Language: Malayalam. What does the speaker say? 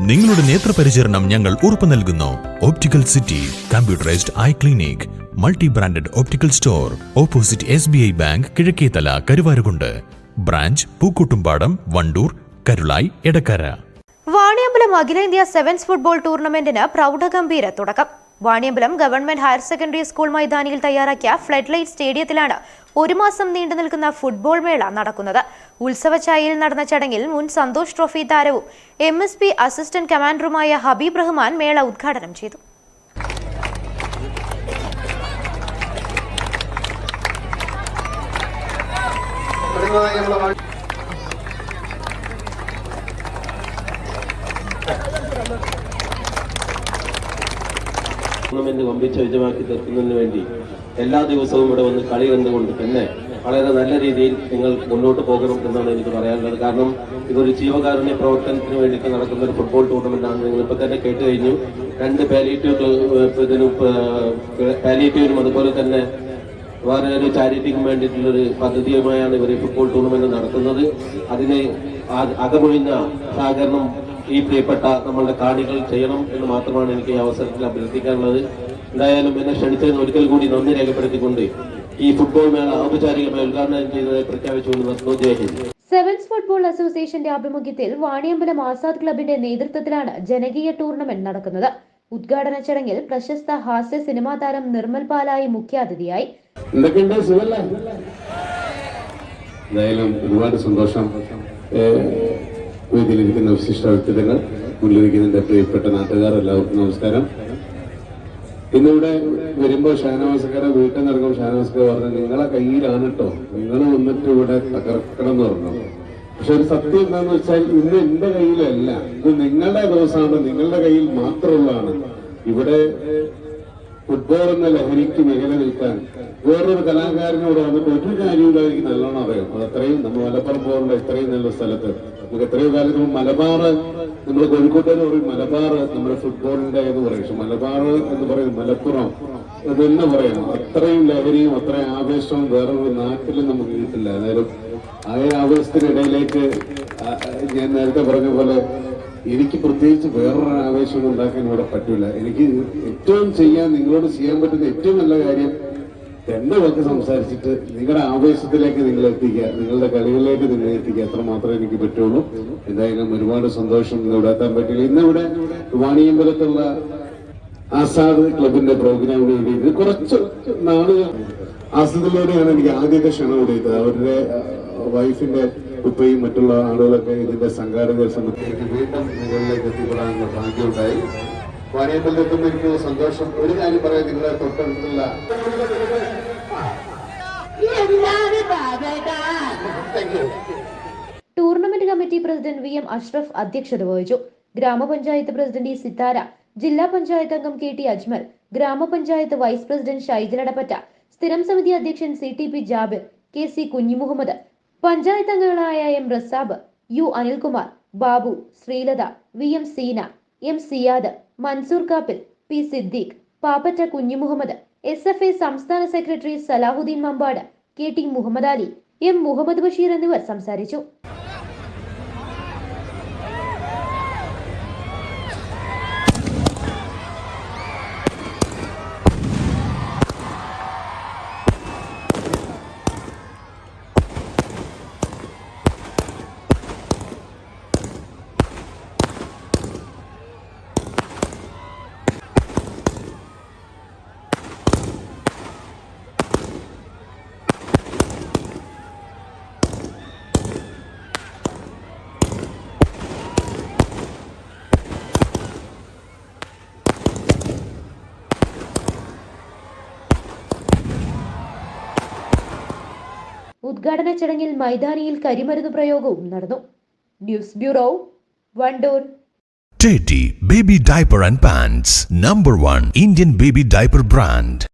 നിങ്ങളുടെ നേത്രപരിചരണം ഞങ്ങൾ ഉറപ്പു നൽകുന്നു. Optical city computerised eye clinic multi branded optical store opposite S B I bank Kizhakkethala Karuvarakundu branch Pookkottumpadam Wandoor Karulai Edakkara Vaniyambalam അഖിലേന്ത്യാ സെവൻസ് ഫുട്ബോൾ ടൂർണമെന്റിന് പ്രൗഢഗംഭീര തുടക്കം. Vaniyambalam government higher secondary school മൈതാനിയിൽ തയ്യാറാക്കിയ ഫ്ലഡ് ലൈറ്റ് സ്റ്റേഡിയത്തിലാണ് ഒരു മാസം നീണ്ടു നിൽക്കുന്ന ഫുട്ബോൾ മേള നടക്കുന്നത്. ഉത്സവച്ചായയിൽ നടന്ന ചടങ്ങിൽ മുൻ സന്തോഷ് ട്രോഫി താരവും എം എസ് പി അസിസ്റ്റന്റ് കമാൻഡറുമായ ഹബീബ് റഹ്മാൻ മേള ഉദ്ഘാടനം ചെയ്തു. ടൂർണമെന്റ് വമ്പിച്ച വിജയമാക്കി തീർക്കുന്നതിന് വേണ്ടി എല്ലാ ദിവസവും ഇവിടെ വന്ന് കളി കണ്ടുകൊണ്ട് തന്നെ വളരെ നല്ല രീതിയിൽ നിങ്ങൾ മുന്നോട്ട് പോകണം എന്നാണ് എനിക്ക് പറയാനുള്ളത്. കാരണം ഇതൊരു ജീവകാരുണ്യ പ്രവർത്തനത്തിന് വേണ്ടിയിട്ട് നടക്കുന്ന ഒരു ഫുട്ബോൾ ടൂർണമെന്റ് ആണ്. നിങ്ങൾ ഇപ്പൊ തന്നെ കേട്ട് കഴിഞ്ഞു. രണ്ട് പാലിയേറ്റീവ് ഇതിനും പാലിയേറ്റീവിനും അതുപോലെ തന്നെ വേറെ ഒരു ചാരിറ്റിക്കും വേണ്ടിയിട്ടുള്ളൊരു പദ്ധതിയുമായാണ് ഇവർ ഫുട്ബോൾ ടൂർണമെന്റ് നടത്തുന്നത്. അതിന് അകമൊഴിഞ്ഞ സഹകരണം ഈ പ്രിയപ്പെട്ട നമ്മളുടെ കാണികൾ ചെയ്യണം എന്ന് മാത്രമാണ് എനിക്ക് ഈ അവസരത്തിൽ അഭ്യർത്ഥിക്കാനുള്ളത്. എന്തായാലും എന്നെ ക്ഷണിച്ചതിന് ഒരിക്കൽ കൂടി നന്ദി രേഖപ്പെടുത്തിക്കൊണ്ട് ഈ ഫുട്ബോൾ മേള ഔപചാരികമായി ഉദ്ഘാടനം ചെയ്തതായി പ്രഖ്യാപിച്ചുകൊണ്ട് നിർത്തുന്നു ജയഹിന്ദ് സെവൻസ് ഫുട്ബോൾ അസോസിയേഷന്റെ ആഭിമുഖ്യത്തിൽ വാണിയമ്പലം ആസാദ് ക്ലബിന്റെ നേതൃത്വത്തിലാണ് ജനകീയ ടൂർണമെന്റ് നടക്കുന്നത്. ഉദ്ഘാടന ചടങ്ങിൽ പ്രശസ്ത ഹാസ്യ സിനിമാ താരം നിർമ്മൽ പാലായി മുഖ്യാതിഥിയായി. എന്തായാലും ഒരുപാട് സന്തോഷം. വേദിയിലിരിക്കുന്ന വിശിഷ്ട വ്യക്തിത്വങ്ങൾ മുന്നിലിരിക്കുന്ന എന്റെ പ്രിയപ്പെട്ട നാട്ടുകാർ എല്ലാവർക്കും നമസ്കാരം. ഇന്നിവിടെ വരുമ്പോൾ ഷാനവാസക്കാരെ വീട്ടിൽ നിന്ന് ഇറങ്ങുമ്പോൾ ഷാനവാസക്കാർ പറഞ്ഞു നിങ്ങളെ കയ്യിലാണ് കേട്ടോ നിങ്ങൾ വന്നിട്ട് ഇവിടെ തകർക്കണം എന്ന് പറഞ്ഞു. പക്ഷെ ഒരു സത്യം എന്താന്ന് വെച്ചാൽ ഇന്ന് എന്റെ കയ്യിലല്ല. ഇത് നിങ്ങളുടെ ദിവസമാണ്. നിങ്ങളുടെ കയ്യിൽ മാത്രമുള്ളതാണ്. ഇവിടെ ഫുട്ബോൾ എന്ന ലഹരിക്ക് മേഖല നിൽക്കാൻ വേറൊരു കലാകാരനോട് വന്നിട്ട് ഒരു കാര്യമില്ല എനിക്ക് നല്ലോണം അത് അത്രയും നമ്മൾ മലപ്പുറം പോലുള്ള ഇത്രയും നല്ല സ്ഥലത്ത്. നമുക്ക് എത്രയോ കാലത്ത് മലബാർ നമ്മൾ കോഴിക്കോട്ടുകാർ പറയും മലബാർ നമ്മുടെ ഫുട്ബോളിന്റെ എന്ന് പറയും. പക്ഷെ മലബാർ എന്ന് പറയുന്നത് മലപ്പുറം എന്ന് പറയണം അത്രയും ലഹരിയും അത്രയും ആവേശവും വേറൊരു നാട്ടിലും നമുക്ക് കിട്ടില്ല. അതായത് ആ ആവേശത്തിനിടയിലേക്ക് ഞാൻ നേരത്തെ പറഞ്ഞ പോലെ എനിക്ക് പ്രത്യേകിച്ച് വേറൊരു ആവേശം ഉണ്ടാക്കാൻ ഇവിടെ പറ്റില്ല എനിക്ക് ഏറ്റവും ചെയ്യാൻ നിങ്ങളോട് ചെയ്യാൻ പറ്റുന്ന ഏറ്റവും നല്ല കാര്യം എന്റെ വാക്ക് സംസാരിച്ചിട്ട് നിങ്ങളുടെ ആവേശത്തിലേക്ക് നിങ്ങൾ എത്തിക്കുക നിങ്ങളുടെ കളികളിലേക്ക് നിങ്ങൾ എത്തിക്കുക അത്ര മാത്രമേ എനിക്ക് പറ്റുള്ളൂ. എന്തായാലും ഒരുപാട് സന്തോഷം ഇവിടെ എത്താൻ പറ്റില്ല ഇന്നിവിടെ വാണിയമ്പലത്തുള്ള ആസാദ് ക്ലബിന്റെ പ്രോഗ്രാമിന് വേണ്ടിയിട്ട് കുറച്ച് നാളുകൾ ആസാദിലൂടെയാണ് എനിക്ക് ആദ്യത്തെ ക്ഷണം കൂടിയത് അവരുടെ വൈഫിന്റെ ഉപ്പയും മറ്റുള്ള ആളുകളൊക്കെ ഇതിന്റെ സംഘാടകർ സംബന്ധിച്ച് വീണ്ടും നിങ്ങളിലേക്ക് എത്തിപ്പെടാനുള്ള ഭാഗ്യമുണ്ടായി. വാണിയമ്പലത്തെത്തുമ്പോൾ എനിക്ക് സന്തോഷം. ഒരു കാര്യം പറയാം നിങ്ങളെ തൊട്ടടുത്തുള്ള tournament committee president V M Ashraf അധ്യക്ഷത വഹിച്ചു. ഗ്രാമപഞ്ചായത്ത് പ്രസിഡന്റ് ഇ സിത്താര ജില്ലാ പഞ്ചായത്ത് അംഗം കെ ടി അജ്മൽ ഗ്രാമപഞ്ചായത്ത് വൈസ് പ്രസിഡന്റ് ഷൈജലടപ്പറ്റ സ്ഥിരം സമിതി അധ്യക്ഷൻ C T P Jabir K C Kunhimuhammed panchayat അംഗങ്ങളായ M Razab U Anilkumar Babu Sreelatha V M Seena M Siyad Mansoor Kappil P Siddique Pappatta Kunhimuhammed S F A സംസ്ഥാന secretary Salahuddin Mambad K T Muhammad Ali M Muhammad Basheer എന്നിവർ സംസാരിച്ചു. ഉദ്ഘാടന ചടങ്ങിൽ മൈതാനിയിൽ കരിമരുന്ന് പ്രയോഗവും നടന്നു news bureau Wandoor Teddy Baby Diaper and Pants Number 1 Indian Baby Diaper Brand